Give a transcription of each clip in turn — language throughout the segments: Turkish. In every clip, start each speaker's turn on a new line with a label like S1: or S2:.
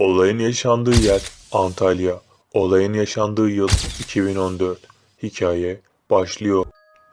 S1: Olayın yaşandığı yer Antalya. Olayın yaşandığı yıl 2014. Hikaye başlıyor.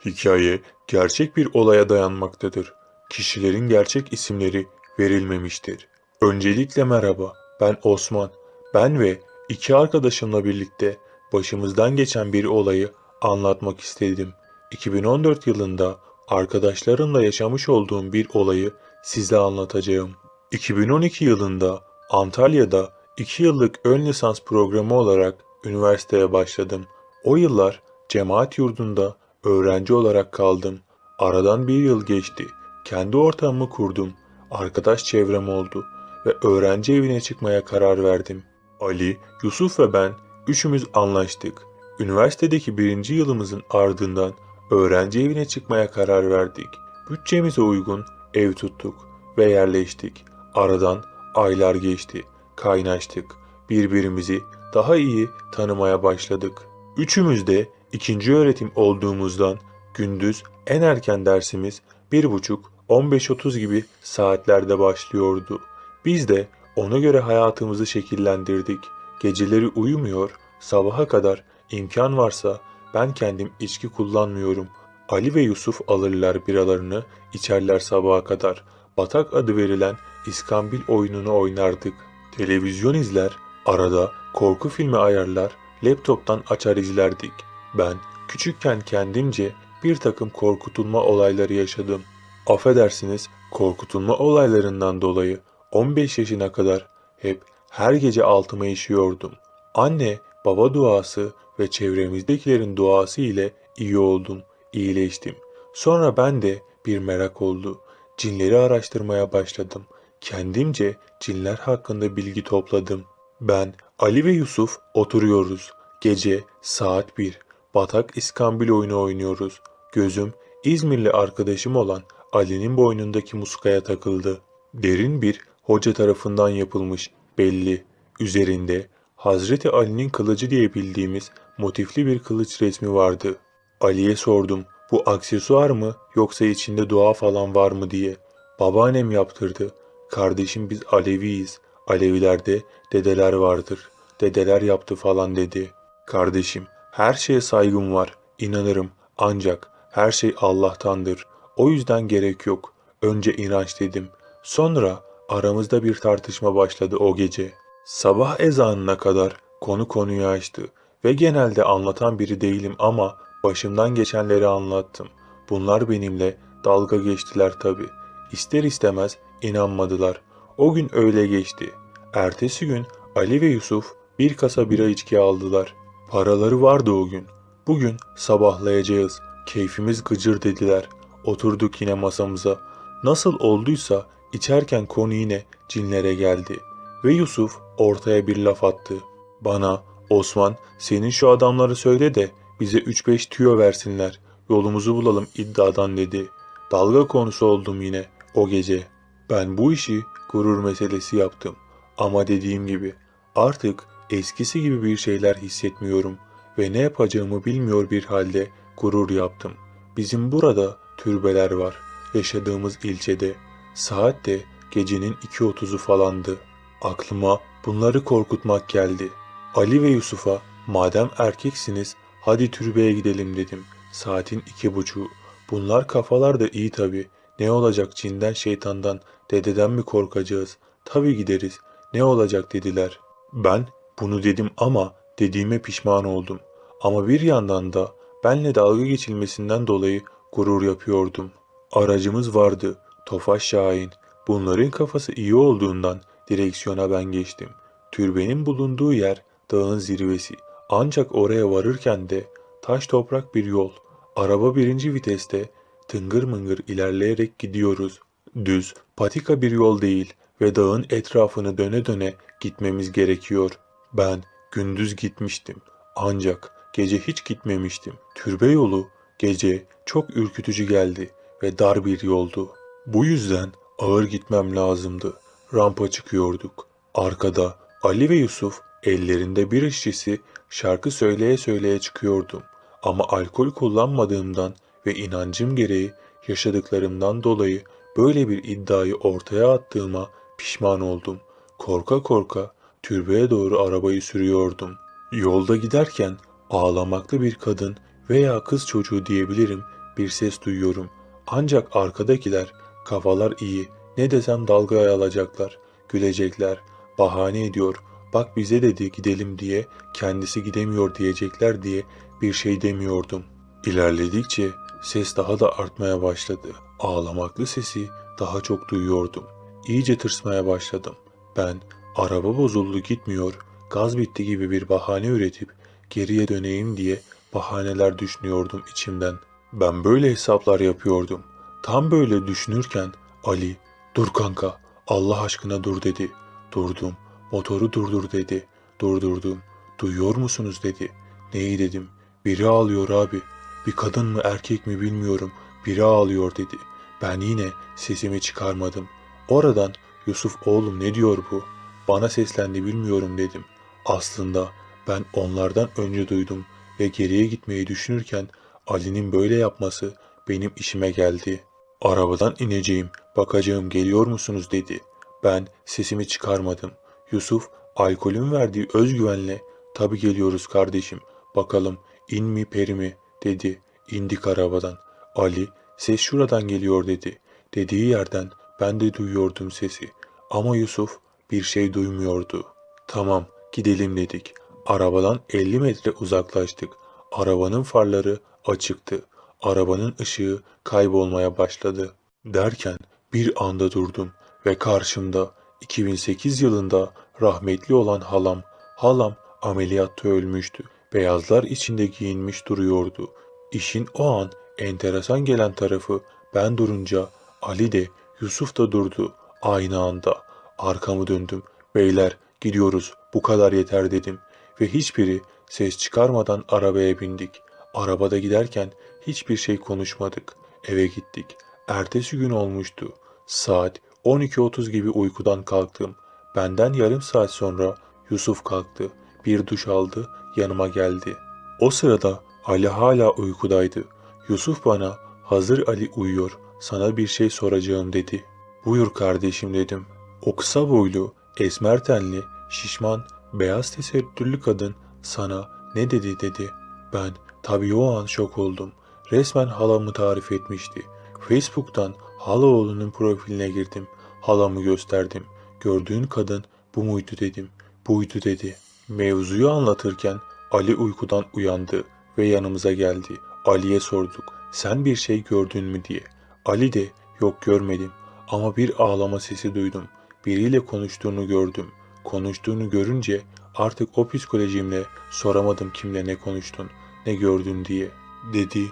S1: Hikaye gerçek bir olaya dayanmaktadır. Kişilerin gerçek isimleri verilmemiştir. Öncelikle merhaba, ben Osman. Ben ve iki arkadaşımla birlikte başımızdan geçen bir olayı anlatmak istedim. 2014 yılında arkadaşlarımla yaşamış olduğum bir olayı size anlatacağım. 2012 yılında Antalya'da 2 yıllık ön lisans programı olarak üniversiteye başladım. O yıllar cemaat yurdunda öğrenci olarak kaldım. Aradan bir yıl geçti. Kendi ortamımı kurdum. Arkadaş çevrem oldu ve öğrenci evine çıkmaya karar verdim. Ali, Yusuf ve ben üçümüz anlaştık. Üniversitedeki birinci yılımızın ardından öğrenci evine çıkmaya karar verdik. Bütçemize uygun ev tuttuk ve yerleştik. Aradan aylar geçti. Kaynaştık. Birbirimizi daha iyi tanımaya başladık. Üçümüz de ikinci öğretim olduğumuzdan gündüz en erken dersimiz 1.30-15.30 gibi saatlerde başlıyordu. Biz de ona göre hayatımızı şekillendirdik. Geceleri uyumuyor, sabaha kadar imkan varsa ben kendim içki kullanmıyorum. Ali ve Yusuf alırlar biralarını, içerler sabaha kadar. Batak adı verilen İskambil oyununu oynardık. Televizyon izler, arada korku filmi ayarlar, laptoptan açar izlerdik. Ben küçükken kendimce bir takım korkutulma olayları yaşadım. Affedersiniz korkutulma olaylarından dolayı 15 yaşına kadar hep her gece altıma işiyordum. Anne, baba duası ve çevremizdekilerin duası ile iyi oldum, iyileştim. Sonra ben de bir merak oldu. Cinleri araştırmaya başladım. Kendimce cinler hakkında bilgi topladım. Ben, Ali ve Yusuf oturuyoruz. Gece saat 1. Batak İskambil oyunu oynuyoruz. Gözüm İzmirli arkadaşım olan Ali'nin boynundaki muskaya takıldı. Derin bir hoca tarafından yapılmış belli. Üzerinde Hazreti Ali'nin kılıcı diye bildiğimiz motifli bir kılıç resmi vardı. Ali'ye sordum bu aksesuar mı yoksa içinde dua falan var mı diye. Babaannem yaptırdı. Kardeşim biz Aleviyiz. Alevilerde dedeler vardır. Dedeler yaptı falan dedi. Kardeşim her şeye saygım var. İnanırım ancak her şey Allah'tandır. O yüzden gerek yok. Önce inanç dedim. Sonra aramızda bir tartışma başladı o gece. Sabah ezanına kadar konu konuyu açtı ve genelde anlatan biri değilim ama başımdan geçenleri anlattım. Bunlar benimle dalga geçtiler tabi. İster istemez inanmadılar. O gün öyle geçti. Ertesi gün Ali ve Yusuf bir kasa bira içki aldılar. Paraları vardı o gün. Bugün sabahlayacağız. Keyfimiz gıcır dediler. Oturduk yine masamıza. Nasıl olduysa içerken konu yine cinlere geldi. Ve Yusuf ortaya bir laf attı. Bana Osman senin şu adamları söyle de bize 3-5 tüyo versinler. Yolumuzu bulalım iddiadan dedi. Dalga konusu oldum yine o gece. Ben bu işi gurur meselesi yaptım. Ama dediğim gibi artık eskisi gibi bir şeyler hissetmiyorum ve ne yapacağımı bilmiyor bir halde gurur yaptım. Bizim burada türbeler var. Yaşadığımız ilçede. Saat de gecenin 2.30'u falandı. Aklıma bunları korkutmak geldi. Ali ve Yusuf'a madem erkeksiniz hadi türbeye gidelim dedim. Saatin iki buçuğu. Bunlar kafalar da iyi tabi. Ne olacak cinden şeytandan dededen mi korkacağız? Tabi gideriz. Ne olacak dediler. Ben bunu dedim ama dediğime pişman oldum. Ama bir yandan da benle dalga geçilmesinden dolayı gurur yapıyordum. Aracımız vardı. Tofaş Şahin. Bunların kafası iyi olduğundan direksiyona ben geçtim. Türbenin bulunduğu yer dağın zirvesi. Ancak oraya varırken de taş toprak bir yol. Araba birinci viteste tıngır mıngır ilerleyerek gidiyoruz. Düz, patika bir yol değil ve dağın etrafını döne döne gitmemiz gerekiyor. Ben gündüz gitmiştim. Ancak gece hiç gitmemiştim. Türbe yolu gece çok ürkütücü geldi ve dar bir yoldu. Bu yüzden ağır gitmem lazımdı. Rampa çıkıyorduk. Arkada Ali ve Yusuf ellerinde bir şişesi şarkı söyleye söyleye çıkıyordum. Ama alkol kullanmadığımdan ve inancım gereği yaşadıklarımdan dolayı böyle bir iddiayı ortaya attığıma pişman oldum. Korka korka türbeye doğru arabayı sürüyordum. Yolda giderken ağlamaklı bir kadın veya kız çocuğu diyebilirim bir ses duyuyorum. Ancak arkadakiler kafalar iyi ne desem dalgaya alacaklar, gülecekler, bahane ediyor. Bak bize dedi gidelim diye kendisi gidemiyor diyecekler diye bir şey demiyordum. İlerledikçe ses daha da artmaya başladı. Ağlamaklı sesi daha çok duyuyordum. İyice tırsmaya başladım. Ben araba bozuldu gitmiyor, gaz bitti gibi bir bahane üretip geriye döneyim diye bahaneler düşünüyordum içimden. Ben böyle hesaplar yapıyordum. Tam böyle düşünürken Ali, dur kanka, Allah aşkına dur dedi. Durdum, motoru durdur dedi. Durdurdum, duyuyor musunuz dedi. Neyi dedim, biri ağlıyor abi. Bir kadın mı erkek mi bilmiyorum, biri ağlıyor dedi. Ben yine sesimi çıkarmadım. Oradan Yusuf oğlum ne diyor bu? Bana seslendi bilmiyorum dedim. Aslında ben onlardan önce duydum ve geriye gitmeyi düşünürken Ali'nin böyle yapması benim işime geldi. Arabadan ineceğim, bakacağım geliyor musunuz dedi. Ben sesimi çıkarmadım. Yusuf alkolün verdiği özgüvenle tabi geliyoruz kardeşim bakalım in mi peri mi dedi. İndik arabadan. Ali ses şuradan geliyor dedi. Dediği yerden ben de duyuyordum sesi. Ama Yusuf bir şey duymuyordu. Tamam gidelim dedik. Arabadan 50 metre uzaklaştık. Arabanın farları açıktı. Arabanın ışığı kaybolmaya başladı. Derken bir anda durdum ve karşımda 2008 yılında rahmetli olan halam, halam ameliyatta ölmüştü. Beyazlar içinde giyinmiş duruyordu. İşin o an enteresan gelen tarafı ben durunca Ali de Yusuf da durdu aynı anda. Arkamı döndüm. Beyler gidiyoruz bu kadar yeter dedim ve hiçbiri ses çıkarmadan arabaya bindik. Arabada giderken hiçbir şey konuşmadık. Eve gittik. Ertesi gün olmuştu. Saat 12.30 gibi uykudan kalktım. Benden yarım saat sonra Yusuf kalktı. Bir duş aldı, yanıma geldi. O sırada Ali hala uykudaydı. Yusuf bana hazır Ali uyuyor, sana bir şey soracağım dedi. Buyur kardeşim dedim. O kısa boylu, esmer tenli, şişman, beyaz tesettürlü kadın sana ne dedi dedi. Ben tabii o an şok oldum. Resmen halamı tarif etmişti. Facebook'tan halaoğlunun profiline girdim. Halamı gösterdim. Gördüğün kadın bu muydu dedim. Buydu dedi. Mevzuyu anlatırken Ali uykudan uyandı ve yanımıza geldi. Ali'ye sorduk. Sen bir şey gördün mü diye. Ali de yok görmedim ama bir ağlama sesi duydum. Biriyle konuştuğunu gördüm. Konuştuğunu görünce artık o psikolojimle soramadım kimle ne konuştun, ne gördün diye. Dedi.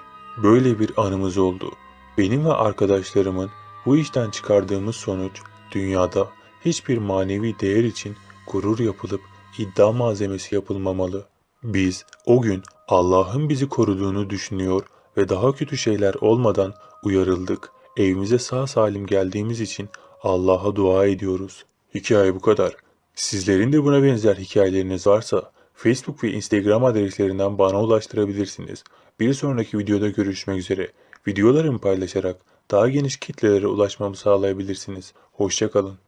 S1: Böyle bir anımız oldu. Benim ve arkadaşlarımın bu işten çıkardığımız sonuç dünyada hiçbir manevi değer için gurur yapılıp iddia malzemesi yapılmamalı. Biz o gün Allah'ın bizi koruduğunu düşünüyor ve daha kötü şeyler olmadan uyarıldık. Evimize sağ salim geldiğimiz için Allah'a dua ediyoruz. Hikaye bu kadar. Sizlerin de buna benzer hikayeleriniz varsa Facebook ve Instagram adreslerinden bana ulaştırabilirsiniz. Bir sonraki videoda görüşmek üzere. Videolarımı paylaşarak daha geniş kitlelere ulaşmamı sağlayabilirsiniz. Hoşçakalın.